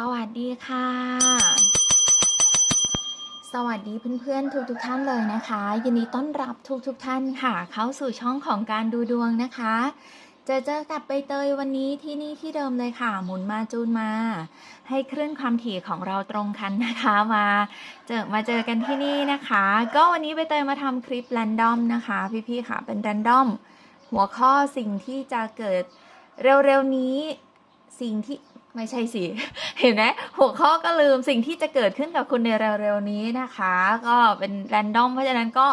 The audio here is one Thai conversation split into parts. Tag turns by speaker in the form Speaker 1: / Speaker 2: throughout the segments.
Speaker 1: สวัสดีค่ะ สวัสดีเพื่อนๆทุกๆท่านเลยนะคะ ยินดีต้อนรับทุกๆท่านค่ะ เข้าสู่ช่องของการดูดวงนะคะจอเจอกับใบเตยวันนี้ที่นี่ที่เดิมเลยค่ะ หมุนมาจูนมา ให้คลื่นความถี่ของเราตรงกันนะคะมา เจอมาเจอกันที่นี่นะคะ ก็วันนี้ใบเตยมาทำคลิปแรนดอมนะคะ พี่ๆค่ะเป็นแรนดอมหัวข้อสิ่งที่จะเกิดเร็วๆนี้สิ่งที่ ไม่ใช่สิ เห็นไหมหัวข้อก็ลืมสิ่งที่จะเกิดขึ้นกับคุณในเร็วๆนี้นะคะ ก็เป็นแรนดอมเพราะฉะนั้นก็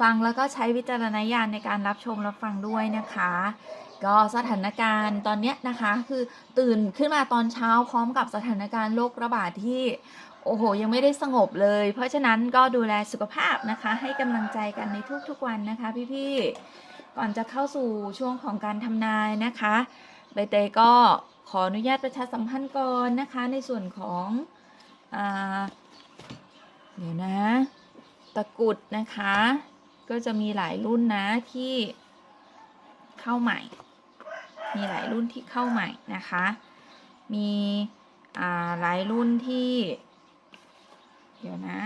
Speaker 1: ฟังแล้วก็ใช้วิจารณญาณในการรับชมรับฟังด้วยนะคะ ก็สถานการณ์ตอนนี้นะคะคือตื่นขึ้นมาตอนเช้าพร้อมกับสถานการณ์โรคระบาดที่โอ้โห ยังไม่ได้สงบเลย เพราะฉะนั้นก็ดูแลสุขภาพนะคะ ให้กำลังใจกันในทุกๆวันนะคะ พี่ๆก่อนจะเข้าสู่ช่วงของการทำนายนะคะใบเตยก็ ขออนุญาตประชาสัมพันธ์ก่อนนะคะในส่วนของอเดี๋ยวนะ ตะกรุดนะคะ ก็จะมีหลายรุ่นนะที่เข้าใหม่ มีหลายรุ่นที่เข้าใหม่นะคะ มีหลายรุ่นที่ เดี๋ยวนะ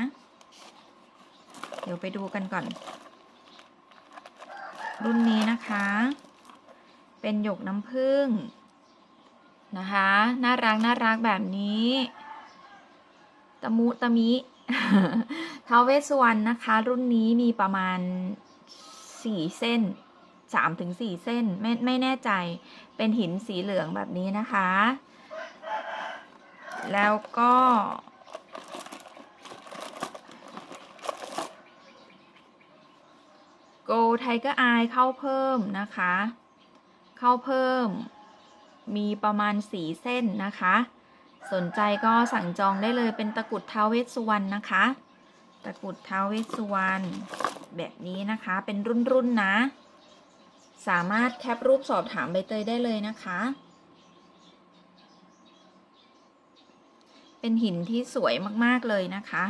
Speaker 1: เดี๋ยวไปดูกันก่อน รุ่นนี้นะคะ เป็นหยกน้ำผึ้ง นะคะ น่ารักน่ารักแบบนี้ตะมุตะมิท้าวเวสสวรรณนะคะ รุ่นนี้มีประมาณสี่เส้นสามถึงสี่เส้นไม่ไม่แน่ใจเป็นหินสีเหลืองแบบนี้นะคะ แล้วก็ โกไทเกอร์อายเข้าเพิ่มนะคะ เข้าเพิ่ม มีประมาณสีเส้นนะคะ สนใจก็สั่งจองได้เลยเป็นตะกุดท้าวเวสสุวรรณนะคะ ตะกุดท้าวเวสสุวรรณแบบนี้นะคะเป็นรุ่นๆนะ สามารถแคปรูปสอบถามใบเตยได้เลยนะคะ เป็นหินที่สวยมากๆเลยนะคะ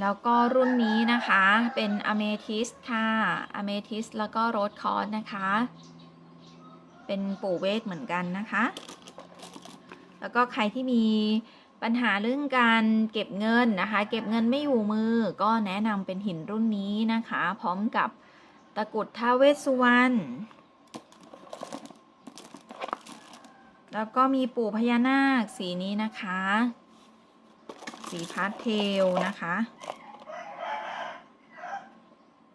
Speaker 1: แล้วก็รุ่นนี้นะคะเป็นอเมทิสค่ะอเมทิสแล้วก็โรสคอร์สนะคะ เป็นปู่เวทเหมือนกันนะคะ แล้วก็ใครที่มีปัญหาเรื่องการเก็บเงินนะคะ เก็บเงินไม่อยู่มือก็แนะนำเป็นหินรุ่นนี้นะคะ พร้อมกับตะกุดท้าเวสสุวรรณแล้วก็มีปู่พญานาคสีนี้นะคะ สีพาสเทลนะคะ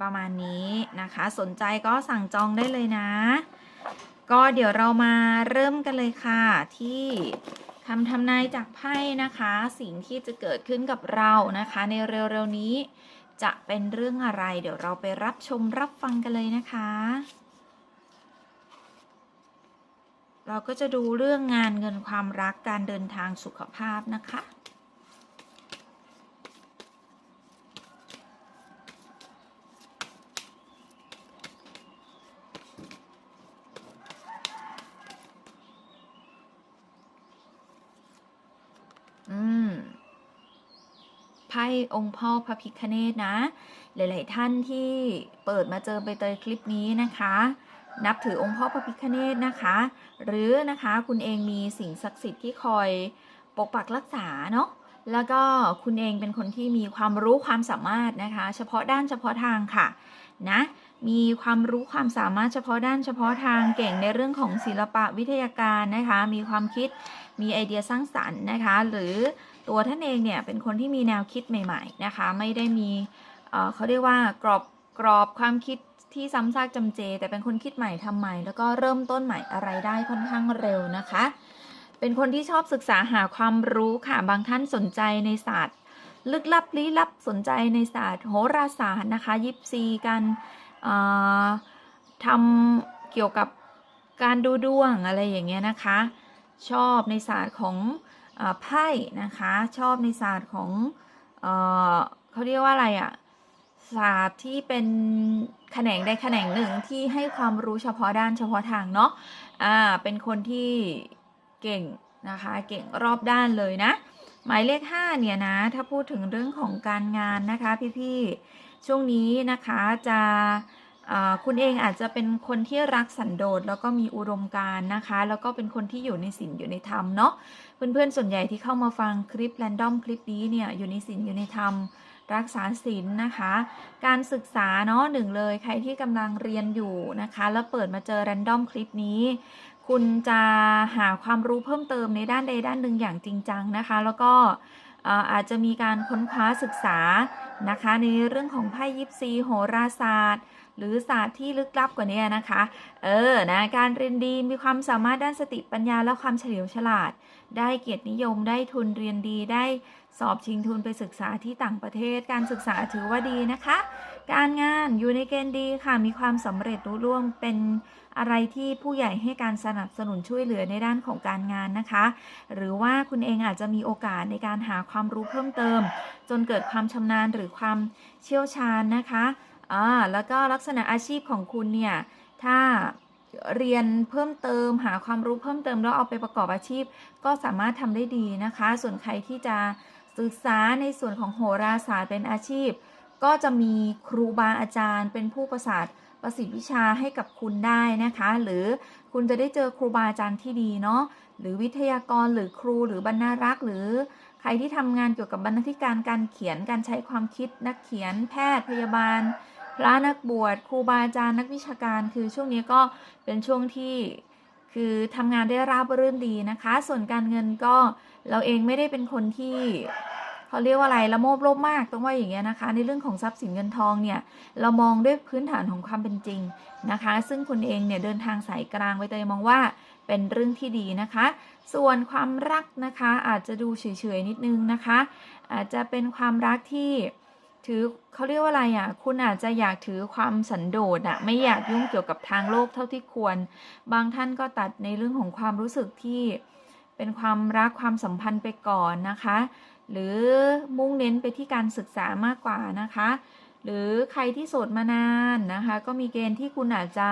Speaker 1: ประมาณนี้นะคะ สนใจก็สั่งจองได้เลยนะ ก็เดี๋ยวเรามาเริ่มกันเลยค่ะ ที่คำทำนายจากไพ่นะคะ สิ่งที่จะเกิดขึ้นกับเรานะคะ ในเร็วๆนี้จะเป็นเรื่องอะไร เดี๋ยวเราไปรับชมรับฟังกันเลยนะคะ เราก็จะดูเรื่องงานเงินความรักการเดินทางสุขภาพนะคะ องค์พ่อพระพิคเนตนะ หลาย ๆ ท่านที่เปิดมาเจอใบเตยคลิปนี้นะคะ นับถือองค์พ่อพระพิคเนตนะคะ หรือนะคะคุณเองมีสิ่งศักดิ์สิทธิ์ที่คอยปกปักรักษาเนาะแล้วก็คุณเองเป็นคนที่มีความรู้ความสามารถนะคะ เฉพาะด้านเฉพาะทางค่ะนะมีความรู้ความสามารถเฉพาะด้านเฉพาะทางเก่งในเรื่องของศิลปะวิทยาการนะคะ มีความคิดมีไอเดียสร้างสรรค์นะคะ หรือ ตัวท่านเองเนี่ยเป็นคนที่มีแนวคิดใหม่ ๆนะคะ ไม่ได้มีเเขาเรียกว่ากรอบกรอบความคิดที่ซ้ำซากจำเจ แต่เป็นคนคิดใหม่ทำใหม่ แล้วก็เริ่มต้นใหม่อะไรได้ค่อนข้างเร็วนะคะ เป็นคนที่ชอบศึกษาหาความรู้ค่ะบางท่านสนใจในศาสตร์ ลึกลับลี้ลับสนใจในศาสตร์โหราศาสตร์นะคะ ยิปซีการทำเกี่ยวกับการดูดวงอะไรอย่างเงี้ยนะคะ ชอบในศาสตร์ของ ไพ่นะคะชอบในศาสตร์ของเออเขาเรียกว่าอะไรอะศาสตร์ที่เป็นแขนงใดแขนงหนึ่งที่ให้ความรู้เฉพาะด้านเฉพาะทางเนาะอ่าเป็นคนที่เก่งนะคะเก่งรอบด้านเลยนะ หมายเลข5เนี่ยนะถ้าพูดถึงเรื่องของการงานนะคะพี่ๆช่วงนี้นะคะจะ คุณเองอาจจะเป็นคนที่รักสันโดษแล้วก็มีอุดมการนะคะ แล้วก็เป็นคนที่อยู่ในศีลอยู่ในธรรมเนาะเพื่อนๆส่วนใหญ่ที่เข้ามาฟังคลิปแรนดอมคลิปนี้เนี่ยอยู่ในศีลอยู่ในธรรมรักษาศีลนะคะ การศึกษาเนาะหนึ่งเลยใครที่กำลังเรียนอยู่นะคะ แล้วเปิดมาเจอแรนดอมคลิปนี้ คุณจะหาความรู้เพิ่มเติมในด้านใดด้านหนึ่งอย่างจริงจังนะคะ แล้วก็อาจจะมีการค้นคว้าศึกษานะคะ ในเรื่องของไพ่ยิปซีโหราศาสตร์ หรือศาสตร์ที่ลึกลับกว่านี้นะคะ เออนะการเรียนดีมีความสามารถด้านสติปัญญาและความเฉลียวฉลาด ได้เกียรตินิยมได้ทุนเรียนดีได้สอบชิงทุนไปศึกษาที่ต่างประเทศ การศึกษาถือว่าดีนะคะ การงานอยู่ในเกณฑ์ดีค่ะมีความสำเร็จรุ่ร่วงเป็นอะไรที่ผู้ใหญ่ให้การสนับสนุนช่วยเหลือในด้านของการงานนะคะ หรือว่าคุณเองอาจจะมีโอกาสในการหาความรู้เพิ่มเติม จนเกิดความชำนาญหรือความเชี่ยวชาญนะคะ อ่าแล้วก็ลักษณะอาชีพของคุณเนี่ย ถ้าเรียนเพิ่มเติมหาความรู้เพิ่มเติมแล้วเอาไปประกอบอาชีพ ก็สามารถทำได้ดีนะคะ ส่วนใครที่จะศึกษาในส่วนของโหราศาสตร์เป็นอาชีพ ก็จะมีครูบาอาจารย์ เป็นผู้ประสาทประสิทธิวิชาให้กับคุณได้นะคะ หรือคุณจะได้เจอครูบาอาจารย์ที่ดีเนาะหรือวิทยากรหรือครูหรือบรรณารักษ์หรือใครที่ทำงานเกี่ยวกับบรรณาธิการการเขียนการใช้ความคิดนักเขียนแพทย์พยาบาล พระนักบวชครูบาอาจารย์นักวิชาการ คือช่วงนี้ก็เป็นช่วงที่คือทำงานได้ราบรื่นดีนะคะ ส่วนการเงินก็เราเองไม่ได้เป็นคนที่เขาเรียกว่าอะไรละโมบโลภมากต้องว่าอย่างเงี้ยนะคะ ในเรื่องของทรัพย์สินเงินทองเนี่ยเรามองด้วยพื้นฐานของความเป็นจริงนะคะ ซึ่งคุณเองเนี่ยเดินทางสายกลางไปเตยมองว่าเป็นเรื่องที่ดีนะคะ ส่วนความรักนะคะอาจจะดูเฉยๆนิดนึงนะคะ อาจจะเป็นความรักที่ ถือเขาเรียกว่าอะไรอะ คุณอาจจะอยากถือความสันโดษอะ ไม่อยากยุ่งเกี่ยวกับทางโลกเท่าที่ควร บางท่านก็ตัดในเรื่องของความรู้สึกที่เป็นความรักความสัมพันธ์ไปก่อนนะคะ หรือมุ่งเน้นไปที่การศึกษามากกว่านะคะ หรือใครที่โสดมานานนะคะ ก็มีเกณฑ์ที่คุณอาจจะ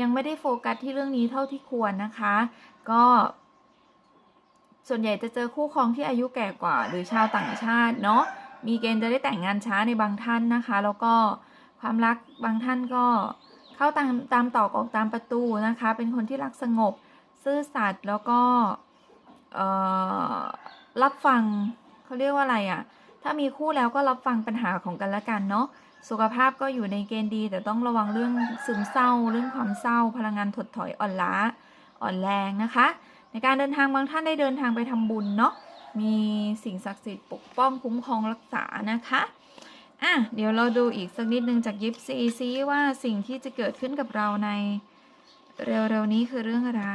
Speaker 1: ยังไม่ได้โฟกัสที่เรื่องนี้เท่าที่ควรนะคะ ก็ส่วนใหญ่จะเจอคู่ครองที่อายุแก่กว่า หรือชาวต่างชาติเนาะ มีเกณฑ์จะได้แต่งงานช้าในบางท่านนะคะ แล้วก็ความรักบางท่านก็เข้าตามตามตอกออกตามประตูนะคะ เป็นคนที่รักสงบ ซื่อสัตย์แล้วก็รับฟังเขาเรียกว่าอะไรอะ่ะ ถ้ามีคู่แล้วก็รับฟังปัญหาของกันและกันเนาะสุขภาพก็อยู่ในเกณฑ์ดี แต่ต้องระวังเรื่องซึมเศร้า เรื่องความเศร้า พลังงานถดถอยอ่อนล้าอ่อนแรงนะคะ ในการเดินทางบางท่านได้เดินทางไปทำบุญเนาะ มีสิ่งศักดิ์สิทธิ์ปกป้องคุ้มครองรักษานะคะอะเดี๋ยวเราดูอีกสักนิดนึงจากยิปซีซิว่าสิ่งที่จะเกิดขึ้นกับเราในเร็วๆนี้คือเรื่องอะไร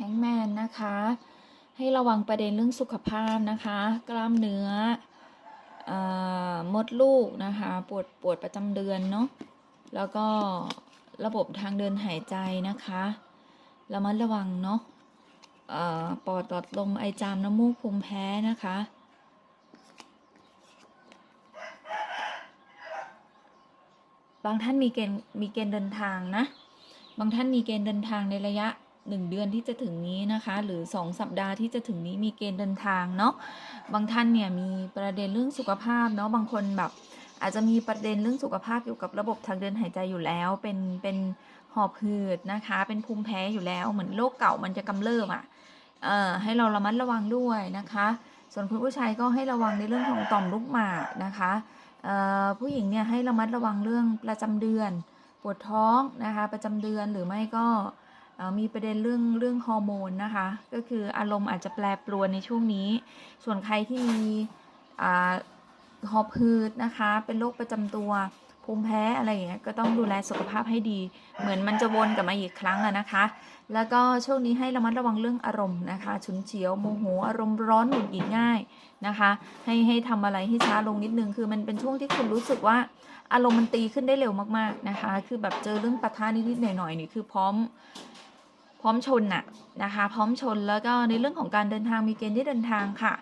Speaker 1: ฮงแมนนะคะ ให้ระวังประเด็นเรื่องสุขภาพนะคะ กล้ามเนื้ออมดลูกนะคะ ปวดปวดประจำเดือนเนาะแล้วก็ระบบทางเดินหายใจนะคะระมัดระวังเนาะอ่อปอดตอดลมไอจามน้ำมูกภูมิแพ้นะคะบางท่านมีเกณฑ์มีเกณฑ์เดินทางนะ บางท่านมีเกณฑ์เดินทางในระยะ หนึ่งเดือนที่จะถึงนี้นะคะ หรือสองสัปดาห์ที่จะถึงนี้มีเกณฑ์เดินทางเนาะบางท่านเนี่ยมีประเด็นเรื่องสุขภาพเนาะบางคนแบบอาจจะมีประเด็นเรื่องสุขภาพเกี่ยวกับระบบทางเดินหายใจอยู่แล้ว เป็นเป็นหอบหืดนะคะ เป็นภูมิแพ้อยู่แล้ว เหมือนโรคเก่ามันจะกำเริบอะเอ่อให้เราระมัดระวังด้วยนะคะ ส่วนคุณผู้ชายก็ให้ระวังในเรื่องของต่อมลูกหมากนะคะเอ่อผู้หญิงเนี่ยให้ระมัดระวังเรื่องประจำเดือน ปวดท้องนะคะ ประจำเดือนหรือไม่ก็เมีประเด็นเรื่องเรื่องฮอร์โมนนะคะ ก็คืออารมณ์อาจจะแปรปรวนในช่วงนี้ ส่วนใครที่มีอ่าหอบหืดนะคะ เป็นโรคประจำตัวภูมิแพ้อะไรอย่างเงี้ยก็ต้องดูแลสุขภาพให้ดี เหมือนมันจะวนกลับมาอีกครั้งอะนะคะ แล้วก็ช่วงนี้ให้ระมัดระวังเรื่องอารมณ์นะคะ ฉุนเฉียวโมโหอารมณ์ร้อนหงุดหงิดง่ายนะคะ ให้ให้ทำอะไรให้ช้าลงนิดนึงคือมันเป็นช่วงที่คุณรู้สึกว่าอารมณ์มันตีขึ้นได้เร็วมากๆนะคะ คือแบบเจอเรื่องปะทะนิดๆหน่อยๆนี่คือพร้อม พร้อมชนน่ะนะคะ พร้อมชนแล้วก็ในเรื่องของการเดินทางมีเกณฑ์ที่เดินทางค่ะ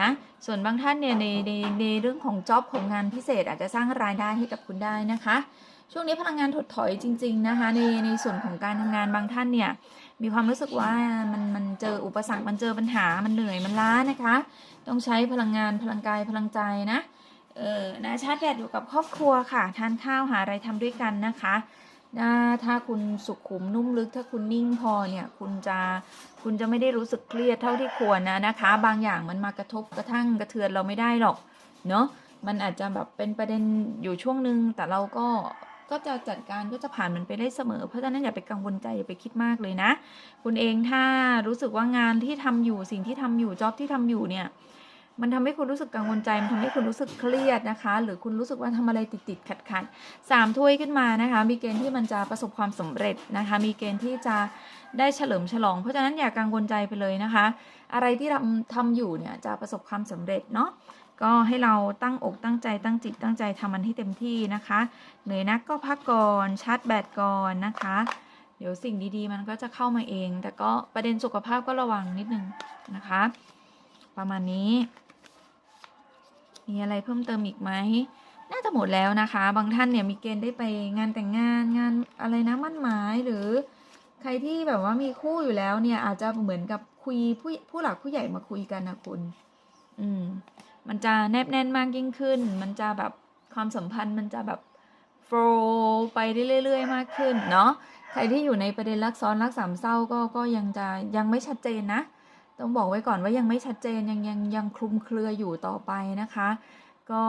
Speaker 1: นะส่วนบางท่านเนี่ยในในในเรื่องของจ็อบของงานพิเศษอาจจะสร้างรายได้ให้กับคุณได้นะคะ ช่วงนี้พลังงานถดถอยจริง ๆนะคะในในส่วนของการทำงานบางท่านเนี่ยมีความรู้สึกว่ามันมันเจออุปสรรคมันเจอปัญหามันเหนื่อยมันล้านะคะ ต้องใช้พลังงานพลังกายพลังใจนะเออนะชาร์จแบตอยู่กับครอบครัวค่ะ ทานข้าวหาอะไรทำด้วยกันนะคะ นะถ้าคุณสุขุมนุ่มลึก ถ้าคุณนิ่งพอเนี่ยคุณจะคุณจะไม่ได้รู้สึกเครียดเท่าที่ควรนะนะคะ บางอย่างมันมากระทบกระทั่งกระเทือนเราไม่ได้หรอกเนาะมันอาจจะแบบเป็นประเด็นอยู่ช่วงหนึ่งแต่เราก็ก็จะจัดการก็จะผ่านมันไปได้เสมอ เพราะฉะนั้นอย่าไปกังวลใจอย่าไปคิดมากเลยนะ คุณเองถ้ารู้สึกว่างานที่ทำอยู่สิ่งที่ทำอยู่จ็อบที่ทำอยู่เนี่ย มันทำให้คุณรู้สึกกังวลใจ มันทำให้คุณรู้สึกเครียดนะคะ หรือคุณรู้สึกว่าทำอะไรติดติดขัดขัดๆสามถ้วยขึ้นมานะคะ มีเกณฑ์ที่มันจะประสบความสำเร็จนะคะ มีเกณฑ์ที่จะได้เฉลิมฉลอง เพราะฉะนั้นอย่ากังวลใจไปเลยนะคะ อะไรที่ทำทำอยู่เนี่ยจะประสบความสำเร็จเนาะก็ให้เราตั้งอกตั้งใจตั้งจิตตั้งใจทำมันให้เต็มที่นะคะ เหนื่อยนักก็พักก่อนชาร์จแบตก่อนนะคะ เดี๋ยวสิ่งดีๆ มันก็จะเข้ามาเอง แต่ก็ประเด็นสุขภาพก็ระวังนิดนึงนะคะ ประมาณนี้ มีอะไรเพิ่มเติมอีกไหมน่าจะหมดแล้วนะคะ บางท่านเนี่ยมีเกณฑ์ได้ไปงานแต่งงานงานอะไรนะมั่นหมายหรือใครที่แบบว่ามีคู่อยู่แล้วเนี่ยอาจจะเหมือนกับคุยผู้ผู้หลักผู้ใหญ่มาคุยกันนะคุณ อืม มันจะแนบแน่นมากยิ่งขึ้น มันจะแบบความสัมพันธ์มันจะแบบโฟล์ไปได้เรื่อย ๆ มากขึ้นเนาะ ใครที่อยู่ในประเด็นรักซ้อนรักสามเศร้าก็ก็ยังจะยังไม่ชัดเจนนะ ต้องบอกไว้ก่อนว่ายังไม่ชัดเจนยังยังยังคลุมเครืออยู่ต่อไปนะคะ ก็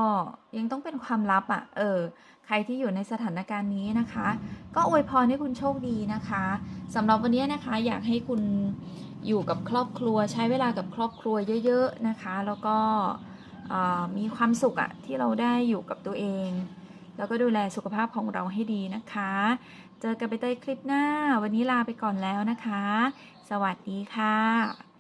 Speaker 1: ยังต้องเป็นความลับอะ่ะเออใครที่อยู่ในสถานการณ์นี้นะคะ ก็อวยพรให้คุณโชคดีนะคะสำหรับวันนี้นะคะอยากให้คุณอยู่กับครอบครัว ใช้เวลากับครอบครัวเยอะ ๆนะคะ แล้วก็มีความสุขอะที่เราได้อยู่กับตัวเอง แล้วก็ดูแลสุขภาพของเราให้ดีนะคะ เจอกันไปเตยคลิปหน้า วันนี้ลาไปก่อนแล้วนะคะ สวัสดีค่ะ